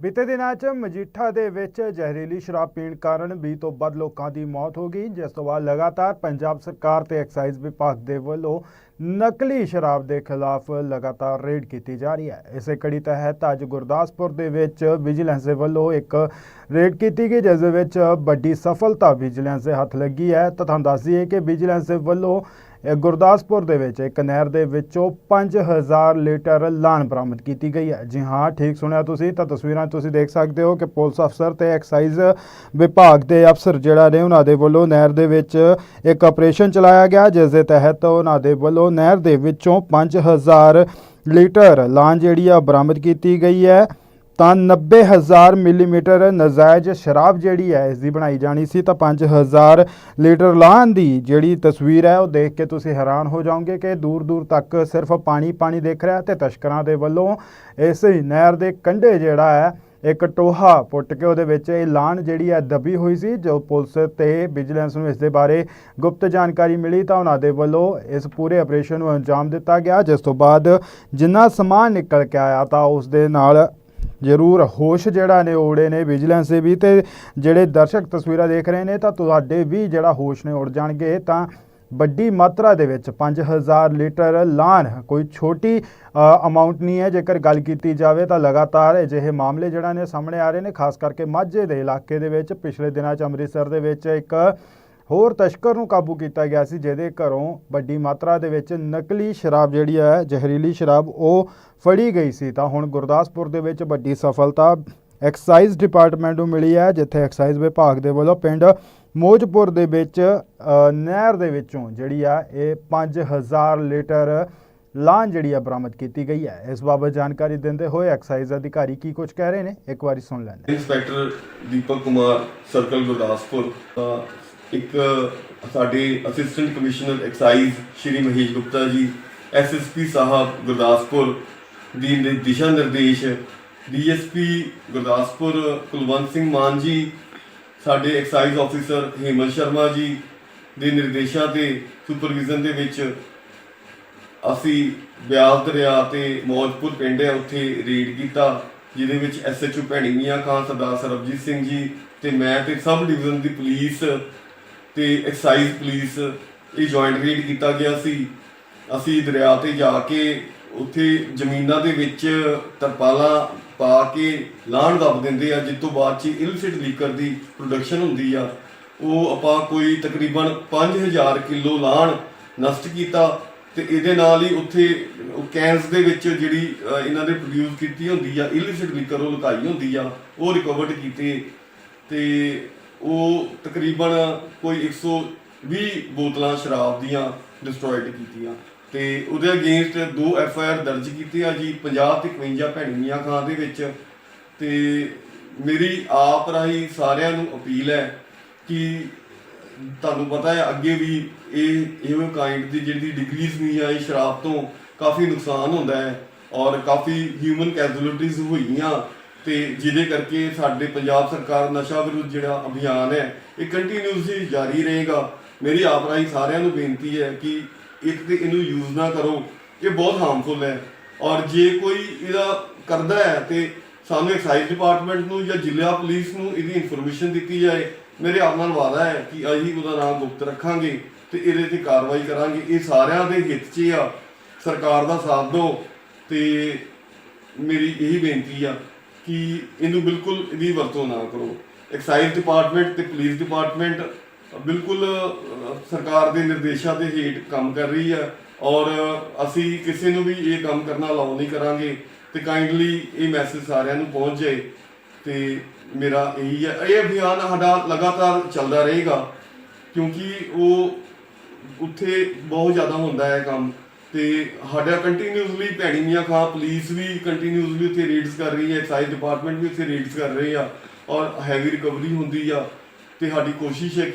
ਬੀਤੇ ਦਿਨਾਂ 'ਚ ਮਜੀਠਾ ਦੇ ਵਿੱਚ ਜ਼ਹਿਰੀਲੀ ਸ਼ਰਾਬ ਪੀਣ ਕਾਰਨ 20 ਤੋਂ ਵੱਧ ਲੋਕਾਂ ਦੀ ਮੌਤ ਹੋ ਗਈ। ਜਿਸ ਤੋਂ ਬਾਅਦ ਲਗਾਤਾਰ ਪੰਜਾਬ ਸਰਕਾਰ ਤੇ ਐਕਸਾਈਜ਼ ਵਿਭਾਗ ਦੇ ਵੱਲੋਂ ਨਕਲੀ ਸ਼ਰਾਬ ਦੇ ਖਿਲਾਫ ਲਗਾਤਾਰ ਰੇਡ ਕੀਤੀ ਜਾ ਰਹੀ ਹੈ। ਇਸੇ ਕੜੀ ਤਹਿਤ ਅੱਜ ਗੁਰਦਾਸਪੁਰ ਦੇ ਵਿੱਚ ਵਿਜੀਲੈਂਸ ਦੇ ਵੱਲੋਂ ਇੱਕ ਰੇਡ ਕੀਤੀ ਗਈ, ਜਿਸ ਦੇ ਵਿੱਚ ਵੱਡੀ ਸਫਲਤਾ ਵਿਜੀਲੈਂਸ ਦੇ ਹੱਥ ਲੱਗੀ ਹੈ। ਤਾਂ ਤੁਹਾਨੂੰ ਦੱਸ ਦਈਏ ਕਿ ਵਿਜੀਲੈਂਸ ਦੇ ਵੱਲੋਂ ਗੁਰਦਾਸਪੁਰ ਦੇ ਵਿੱਚ ਇੱਕ ਨਹਿਰ ਦੇ ਵਿੱਚੋਂ 5000 ਲੀਟਰ ਲਾਨ ਬਰਾਮਦ ਕੀਤੀ ਗਈ ਹੈ। ਜੀ ਹਾਂ, ਠੀਕ ਸੁਣਿਆ ਤੁਸੀਂ, ਤਾਂ ਤਸਵੀਰਾਂ ਤੁਸੀਂ ਦੇਖ ਸਕਦੇ ਹੋ ਕਿ ਪੁਲਿਸ ਅਫਸਰ ਤੇ ਐਕਸਾਈਜ਼ ਵਿਭਾਗ ਦੇ ਅਫਸਰ ਜਿਹੜਾ ਨੇ, ਉਹਨਾਂ ਦੇ ਵੱਲੋਂ ਨਹਿਰ ਦੇ ਵਿੱਚ ਇੱਕ ਆਪਰੇਸ਼ਨ ਚਲਾਇਆ ਗਿਆ, ਜਿਸ ਦੇ ਤਹਿਤ ਉਹਨਾਂ ਦੇ ਵੱਲੋਂ ਨਹਿਰ ਦੇ ਵਿੱਚੋਂ 5000 ਲੀਟਰ ਲਾਨ ਜਿਹੜੀ ਆ, ਬਰਾਮਦ ਕੀਤੀ ਗਈ ਹੈ। ਤਾਂ 90000 ਮਿਲੀਮੀਟਰ ਨਜਾਇਜ਼ ਸ਼ਰਾਬ ਜਿਹੜੀ ਹੈ ਇਸ ਦੀ ਬਣਾਈ ਜਾਣੀ ਸੀ, ਤਾਂ 5000 ਲੀਟਰ ਲਾਹਨ ਦੀ ਜਿਹੜੀ ਤਸਵੀਰ ਹੈ, ਉਹ ਦੇਖ ਕੇ ਤੁਸੀਂ ਹੈਰਾਨ ਹੋ ਜਾਓਗੇ ਕਿ ਦੂਰ ਦੂਰ ਤੱਕ ਸਿਰਫ ਪਾਣੀ ਪਾਣੀ ਦੇਖ ਰਿਹਾ ਤੇ ਤਸਕਰਾਂ ਦੇ ਵੱਲੋਂ ਇਸ ਨਹਿਰ ਦੇ ਕੰਢੇ ਜਿਹੜਾ ਹੈ, ਇੱਕ ਟੋਹਾ ਪੁੱਟ ਕੇ ਉਹਦੇ ਵਿੱਚ ਇਹ ਲਾਨ ਜਿਹੜੀ ਹੈ ਦੱਬੀ ਹੋਈ ਸੀ, ਜੋ ਪੁਲਿਸ ਤੇ ਵਿਜੀਲੈਂਸ ਨੂੰ ਇਸ ਦੇ ਬਾਰੇ ਗੁਪਤ ਜਾਣਕਾਰੀ ਮਿਲੀ, ਤਾਂ ਉਹਨਾਂ ਦੇ ਵੱਲੋਂ ਇਸ ਪੂਰੇ ਆਪਰੇਸ਼ਨ ਨੂੰ ਅੰਜਾਮ ਦਿੱਤਾ ਗਿਆ, ਜਿਸ ਤੋਂ ਬਾਅਦ ਜਿੰਨਾ ਸਮਾਨ ਨਿਕਲ ਕੇ ਆਇਆ, ਤਾਂ ਉਸ ਦੇ ਨਾਲ ਜ਼ਰੂਰ, ਹੋਸ਼ ਜਿਹੜਾ ਨੇ ਉੜੇ ਨੇ ਵਿਜੀਲੈਂਸ ਦੇ ਵੀ ਤੇ ਜਿਹੜੇ ਦਰਸ਼ਕ ਤਸਵੀਰਾਂ ਦੇਖ ਰਹੇ ਨੇ, ਤਾਂ ਤੁਹਾਡੇ ਵੀ ਜਿਹੜਾ ਹੋਸ਼ ਨੇ ਉੜ ਜਾਣਗੇ, ਤਾਂ ਵੱਡੀ ਮਾਤਰਾ ਦੇ ਵਿੱਚ 5000 ਲੀਟਰ ਲਾਨ, ਕੋਈ ਛੋਟੀ ਅਮਾਉਂਟ ਨਹੀਂ ਹੈ, ਜੇਕਰ ਗੱਲ ਕੀਤੀ ਜਾਵੇ ਤਾਂ ਲਗਾਤਾਰ ਅਜਿਹੇ ਮਾਮਲੇ ਜਿਹੜਾ ਨੇ ਸਾਹਮਣੇ ਆ ਰਹੇ ਨੇ, ਖਾਸ ਕਰਕੇ ਮਾਝੇ ਦੇ ਇਲਾਕੇ ਦੇ ਵਿੱਚ, ਪਿਛਲੇ ਦਿਨਾਂ 'ਚ ਅੰਮ੍ਰਿਤਸਰ ਦੇ ਵਿੱਚ ਇੱਕ ਹੋਰ ਤਸਕਰ ਨੂੰ ਕਾਬੂ ਕੀਤਾ ਗਿਆ ਸੀ, ਜਿਹਦੇ ਘਰੋਂ ਵੱਡੀ ਮਾਤਰਾ ਦੇ ਵਿੱਚ ਨਕਲੀ ਸ਼ਰਾਬ ਜਿਹੜੀ ਹੈ, ਜ਼ਹਿਰੀਲੀ ਸ਼ਰਾਬ, ਉਹ ਫੜੀ ਗਈ ਸੀ। ਤਾਂ ਹੁਣ ਗੁਰਦਾਸਪੁਰ ਦੇ ਵਿੱਚ ਵੱਡੀ ਸਫਲਤਾ ਐਕਸਾਈਜ਼ ਡਿਪਾਰਟਮੈਂਟ ਨੂੰ ਮਿਲੀ ਹੈ, ਜਿੱਥੇ ਐਕਸਾਈਜ਼ ਵਿਭਾਗ ਦੇ ਵੱਲੋਂ ਪਿੰਡ ਮੋਜਪੁਰ ਦੇ ਵਿੱਚ ਨਹਿਰ ਦੇ ਵਿੱਚੋਂ ਜਿਹੜੀ ਆ, ਇਹ 5000 ਲੀਟਰ ਲਾਨ ਜਿਹੜੀ ਆ, ਬਰਾਮਦ ਕੀਤੀ ਗਈ ਹੈ। ਇਸ ਬਾਬਤ ਜਾਣਕਾਰੀ ਦਿੰਦੇ ਹੋਏ ਐਕਸਾਈਜ਼ ਅਧਿਕਾਰੀ ਕੀ ਕੁਝ ਕਹਿ ਰਹੇ ਨੇ, ਇੱਕ ਵਾਰੀ ਸੁਣ ਲੈਂਦੇ ਇੰਸਪੈਕਟਰ ਦੀਪਕ ਕੁਮਾਰ, ਸਰਕਲ ਗੁਰਦਾਸਪੁਰ ਇੱਕ ਸਾਡੇ assistant commissioner excise Shri Mahesh Gupta ji SSP ਸਾਹਿਬ ਗੁਰਦਾਸਪੁਰ ਦੀ ਦਿਸ਼ਾ ਨਿਰਦੇਸ਼ ਡੀਐਸਪੀ ਗੁਰਦਾਸਪੁਰ ਕੁਲਵੰਤ ਸਿੰਘ ਮਾਨ ਜੀ, ਸਾਡੇ ਐਕਸਾਈਜ਼ ਆਫੀਸਰ ਹੇਮਲ ਸ਼ਰਮਾ ਜੀ ਦੇ ਨਿਰਦੇਸ਼ਾਂ ਤੇ ਸੁਪਰਵਿਜ਼ਨ ਦੇ ਵਿੱਚ ਅਸੀਂ ਬਿਆਸ ਦਰਿਆ ਤੇ ਮੌਜਪੁਰ ਪਿੰਡ ਹੈ, ਉੱਥੇ ਰੇਡ ਕੀਤਾ, ਜਿਹਦੇ ਵਿੱਚ ਐਸਐਚਓ ਭੈਣੀ ਮੀਆਂ ਖਾਨ, ਸਰਦਾਰ ਸਰਬਜੀਤ ਸਿੰਘ ਜੀ ਤੇ ਮੈਂ ਤੇ ਸਬ ਡਿਵੀਜ਼ਨ ਦੀ ਪੁਲਿਸ ਤੇ ਐਕਸਾਈਜ਼ ਪੁਲਿਸ ਇਹ ਜੁਆਇੰਟ ਰੇਡ ਕੀਤਾ ਗਿਆ ਸੀ। ਅਸੀਂ ਦਰਿਆ ਤੇ ਜਾ ਕੇ ਉੱਥੇ ਜ਼ਮੀਨਾਂ ਦੇ ਵਿੱਚ ਤਰਪਾਲਾਂ ਪਾ ਕੇ ਲਾਣ ਦੱਬ ਦਿੰਦੇ ਆ, ਜਿਸ ਤੋਂ ਬਾਅਦ ਚ ਇਲਿਸਿਟ ਲੀਕਰ ਦੀ ਪ੍ਰੋਡਕਸ਼ਨ ਹੁੰਦੀ ਆ। ਉਹ ਆਪਾਂ ਕੋਈ ਤਕਰੀਬਨ 5000 ਕਿਲੋ ਲਾਣ ਨਸ਼ਟ ਕੀਤਾ ਤੇ ਇਹਦੇ ਨਾਲ ਹੀ ਉੱਥੇ ਉਹ ਕੈਨਸ ਦੇ ਵਿੱਚ ਜਿਹੜੀ ਇਹਨਾਂ ਨੇ ਪ੍ਰੋਡਿਊਸ ਕੀਤੀ ਹੁੰਦੀ ਆ ਇਲਿਸਿਟ ਲੀਕਰ ਉਹ ਲੁਕਾਈ ਹੁੰਦੀ ਆ, ਉਹ ਰਿਕਵਰਡ ਕੀਤੇ। ਤੇ ਉਹ ਤਕਰੀਬਨ ਕੋਈ 120 ਬੋਤਲਾਂ ਸ਼ਰਾਬ ਦੀਆਂ ਡਿਸਟਰੋਇਡ ਕੀਤੀਆਂ। ਤੇ ਉਹਦੇ ਅਗੇਂਸਟ ਦੋ ਐਫ ਆਈ ਆਰ ਦਰਜ ਕੀਤੀ ਆ ਜੀ 50 ਤੇ 51 ਭੈਣੀਆਂ ਖਾਂ ਦੇ ਵਿੱਚ। ਤੇ ਮੇਰੀ ਆਪ ਰਾਹੀਂ ਸਾਰਿਆਂ ਨੂੰ ਅਪੀਲ ਹੈ ਕਿ ਤੁਹਾਨੂੰ ਪਤਾ ਹੈ, ਅੱਗੇ ਵੀ ਇਹ, ਇਹੋ ਕਾਈਂਡ ਦੀ ਜਿਹੜੀ ਡਿਗਰੀਜ਼ ਨਹੀਂ ਆਈ ਸ਼ਰਾਬ ਤੋਂ ਕਾਫੀ ਨੁਕਸਾਨ ਹੁੰਦਾ ਹੈ ਔਰ ਕਾਫੀ ਹਿਊਮਨ ਕੈਜ਼ੁਅਲਟੀਜ਼ ਹੋਈਆਂ। ਤੇ ਜਿਹਦੇ ਕਰਕੇ ਸਾਡੇ ਪੰਜਾਬ ਸਰਕਾਰ ਨਸ਼ਾ ਵਿਰੁੱਧ ਜਿਹੜਾ ਅਭਿਆਨ ਹੈ, ਇਹ ਕੰਟੀਨਿਊਸਲੀ ਜਾਰੀ ਰਹੇਗਾ। ਮੇਰੀ ਆਪ ਰਾਹੀਂ ਸਾਰਿਆਂ ਨੂੰ ਬੇਨਤੀ ਹੈ ਕਿ ਇੱਕ ਤੇ ਇਹਨੂੰ ਯੂਜ਼ ਨਾ ਕਰੋ, ਇਹ ਬਹੁਤ ਹਾਰਮਫੁਲ ਹੈ। ਔਰ ਜੇ ਕੋਈ ਇਹਦਾ ਕਰਦਾ ਹੈ ਤੇ ਸਾਨੂੰ ਐਕਸਾਈਜ਼ ਡਿਪਾਰਟਮੈਂਟ ਨੂੰ ਜਾਂ ਜ਼ਿਲ੍ਹਾ ਪੁਲਿਸ ਨੂੰ ਇਹਦੀ ਇਨਫੋਰਮੇਸ਼ਨ ਦਿੱਤੀ ਜਾਏ, ਮੇਰੇ ਆਪ ਨਾਲ ਵਾਅਦਾ ਹੈ ਕਿ ਅਸੀਂ ਉਹਦਾ ਨਾਮ ਗੁਪਤ ਰੱਖਾਂਗੇ ਤੇ ਇਹਦੇ ਤੇ ਕਾਰਵਾਈ ਕਰਾਂਗੇ। ਇਹ ਸਾਰਿਆਂ ਦੇ ਹਿੱਤ 'ਚ ਆ। ਸਰਕਾਰ ਦਾ ਸਾਥ ਦਿਓ ਤੇ ਮੇਰੀ ਇਹੀ ਬੇਨਤੀ ਆ। ਕਿ ਇਹਨੂੰ ਬਿਲਕੁਲ ਇਹਦੀ ਵਰਤੋਂ ਨਾ ਕਰੋ। ਐਕਸਾਈਜ਼ ਡਿਪਾਰਟਮੈਂਟ ਤੇ ਪੁਲਿਸ ਡਿਪਾਰਟਮੈਂਟ ਬਿਲਕੁਲ ਸਰਕਾਰ ਦੇ ਨਿਰਦੇਸ਼ਾਂ ਦੇ ਹੇਠ ਕੰਮ ਕਰ ਰਹੀ ਹੈ ਔਰ ਅਸੀਂ ਕਿਸੇ ਨੂੰ ਵੀ ਇਹ ਕੰਮ ਕਰਨਾ ਅਲਾਉ ਨਹੀਂ ਕਰਾਂਗੇ ਤੇ ਕਾਈਂਡਲੀ ਇਹ ਮੈਸੇਜ ਸਾਰਿਆਂ ਨੂੰ ਪਹੁੰਚ ਜਾਏ ਤੇ ਮੇਰਾ ਇਹੀ ਹੈ ਇਹ ਅਭਿਆਨ ਸਾਡਾ ਲਗਾਤਾਰ ਚੱਲਦਾ ਰਹੇਗਾ ਕਿਉਂਕਿ ਉਹ ਉੱਥੇ ਬਹੁਤ ਜ਼ਿਆਦਾ ਹੁੰਦਾ ਹੈ ਕੰਮ। ਤੇ ਸਾਡਾ ਕੰਟੀਨਿਊਸਲੀ ਭੈਣੀ ਮੀਆਂ ਖਾ ਪੁਲਿਸ ਵੀ ਕੰਟੀਨਿਊਸਲੀ ਉੱਥੇ ਰੇਡਸ ਕਰ ਰਹੀ ਹੈ ਐਕਸਾਈਜ਼ ਡਿਪਾਰਟਮੈਂਟ ਵੀ ਉੱਥੇ ਰੇਡਸ ਕਰ ਰਹੇ ਆ ਔਰ ਹੈਵੀ ਰਿਕਵਰੀ ਹੁੰਦੀ ਆ ਤੇ ਸਾਡੀ ਕੋਸ਼ਿਸ਼ ਹੈ ਕਿ